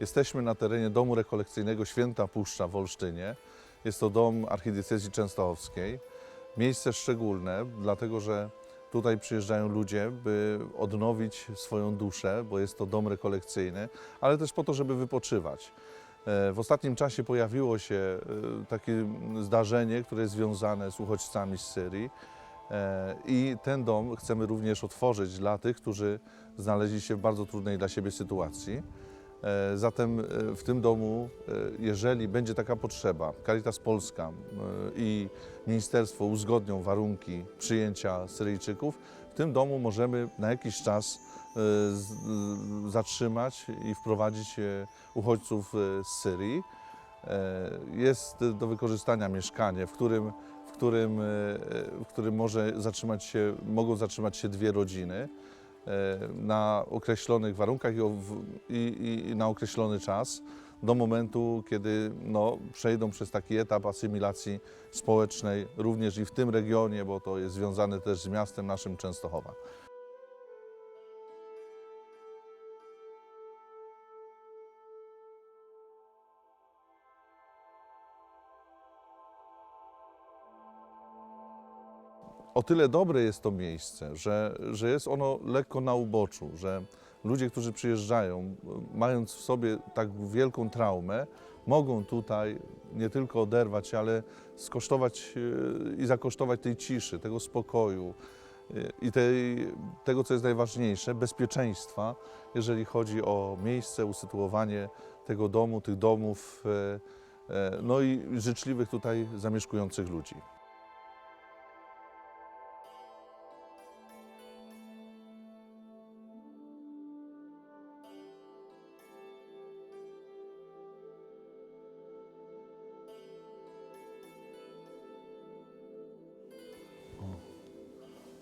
Jesteśmy na terenie Domu Rekolekcyjnego Święta Puszcza w Olsztynie. Jest to dom archidiecezji częstochowskiej. Miejsce szczególne, dlatego że tutaj przyjeżdżają ludzie, by odnowić swoją duszę, bo jest to dom rekolekcyjny, ale też po to, żeby wypoczywać. E, W ostatnim czasie pojawiło się e, takie zdarzenie, które jest związane z uchodźcami z Syrii. E, I ten dom chcemy również otworzyć dla tych, którzy znaleźli się w bardzo trudnej dla siebie sytuacji. E, Zatem e, w tym domu, e, jeżeli będzie taka potrzeba, Caritas Polska i ministerstwo uzgodnią warunki przyjęcia Syryjczyków, w tym domu możemy na jakiś czas zatrzymać i wprowadzić uchodźców z Syrii. Jest do wykorzystania mieszkanie, w którym, w którym, w którym może zatrzymać się, mogą zatrzymać się dwie rodziny na określonych warunkach i, i, i na określony czas, do momentu, kiedy no, przejdą przez taki etap asymilacji społecznej, również i w tym regionie, bo to jest związane też z miastem naszym Częstochowa. O tyle dobre jest to miejsce, że, że jest ono lekko na uboczu, że ludzie, którzy przyjeżdżają, mając w sobie tak wielką traumę, mogą tutaj nie tylko oderwać się, ale skosztować e, i zakosztować tej ciszy, tego spokoju e, i tej, tego, co jest najważniejsze, bezpieczeństwa, jeżeli chodzi o miejsce, usytuowanie tego domu, tych domów, e, no i życzliwych tutaj zamieszkujących ludzi.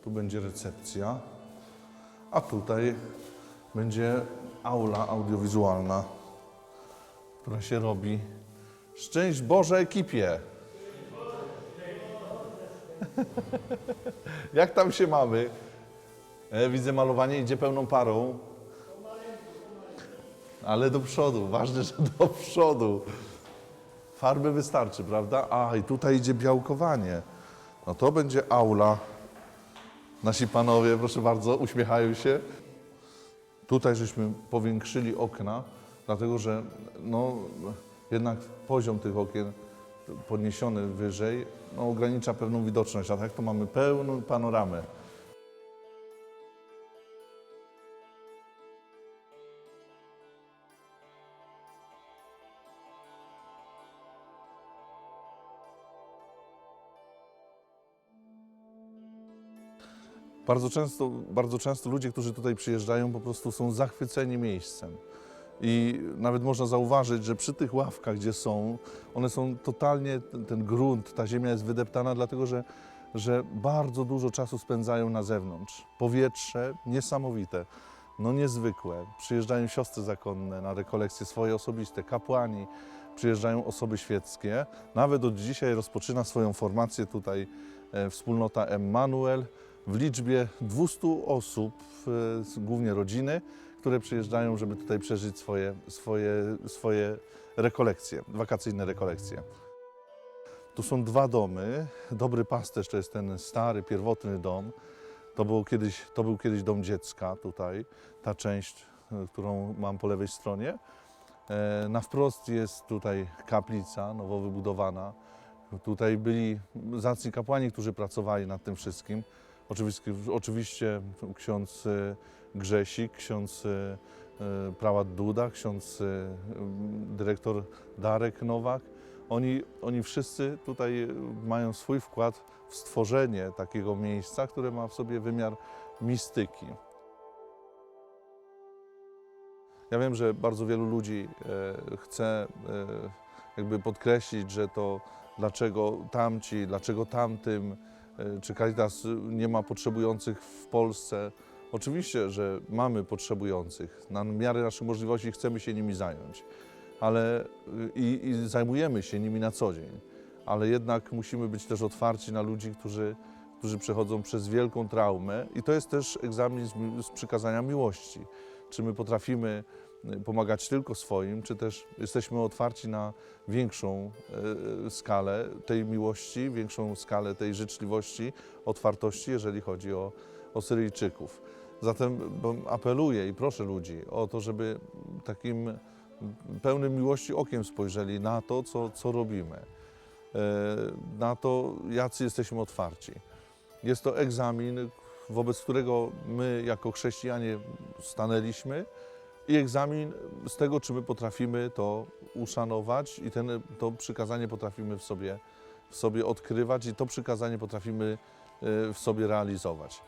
Tu będzie recepcja, a tutaj będzie aula audiowizualna, która się robi. Szczęść Boże ekipie! Jak tam się mamy? E, widzę malowanie idzie pełną parą. Ale do przodu, ważne, że do przodu. Farby wystarczy, prawda? A, i tutaj idzie białkowanie. No to będzie aula. Nasi panowie, proszę bardzo, uśmiechają się. Tutaj żeśmy powiększyli okna, dlatego że no, jednak poziom tych okien podniesiony wyżej no, ogranicza pewną widoczność, a tak to mamy pełną panoramę. Bardzo często, bardzo często ludzie, którzy tutaj przyjeżdżają, po prostu są zachwyceni miejscem. I nawet można zauważyć, że przy tych ławkach, gdzie są, one są totalnie, ten, grunt, ta ziemia jest wydeptana, dlatego że, że bardzo dużo czasu spędzają na zewnątrz. Powietrze niesamowite, no niezwykłe. Przyjeżdżają siostry zakonne na rekolekcje swoje osobiste, kapłani, przyjeżdżają osoby świeckie. Nawet od dzisiaj rozpoczyna swoją formację tutaj e, wspólnota Emmanuel w liczbie 200 osób, e, głównie rodziny, które przyjeżdżają, żeby tutaj przeżyć swoje, swoje, swoje rekolekcje, wakacyjne rekolekcje. Tu są dwa domy. Dobry pasterz to jest ten stary, pierwotny dom. To był kiedyś, to był kiedyś dom dziecka tutaj, ta część, e, którą mam po lewej stronie. E, Na wprost jest tutaj kaplica nowo wybudowana. Tutaj byli zacni kapłani, którzy pracowali nad tym wszystkim. Oczywiście, oczywiście ksiądz e, Grzesik, ksiądz e, e, prałat Duda, ksiądz dyrektor Darek Nowak. Oni, oni wszyscy tutaj mają swój wkład w stworzenie takiego miejsca, które ma w sobie wymiar mistyki. Ja wiem, że bardzo wielu ludzi e, chce e, jakby podkreślić, że to dlaczego tamci, dlaczego tamtym, czy Caritas nie ma potrzebujących w Polsce. Oczywiście, że mamy potrzebujących. Na miarę naszych możliwości chcemy się nimi zająć, ale y, i, i zajmujemy się nimi na co dzień. Ale jednak musimy być też otwarci na ludzi, którzy, którzy przechodzą przez wielką traumę i to jest też egzamin z, z przykazania miłości. Czy my potrafimy y, pomagać tylko swoim, czy też jesteśmy otwarci na większą y, skalę tej miłości, większą skalę tej życzliwości, otwartości, jeżeli chodzi o, o Syryjczyków. Zatem apeluję i proszę ludzi o to, żeby takim pełnym miłości okiem spojrzeli na to, co, co robimy, e, na to, jacy jesteśmy otwarci. Jest to egzamin, wobec którego my jako chrześcijanie stanęliśmy i egzamin z tego, czy my potrafimy to uszanować i ten, to przykazanie potrafimy w sobie, w sobie odkrywać i to przykazanie potrafimy e, w sobie realizować.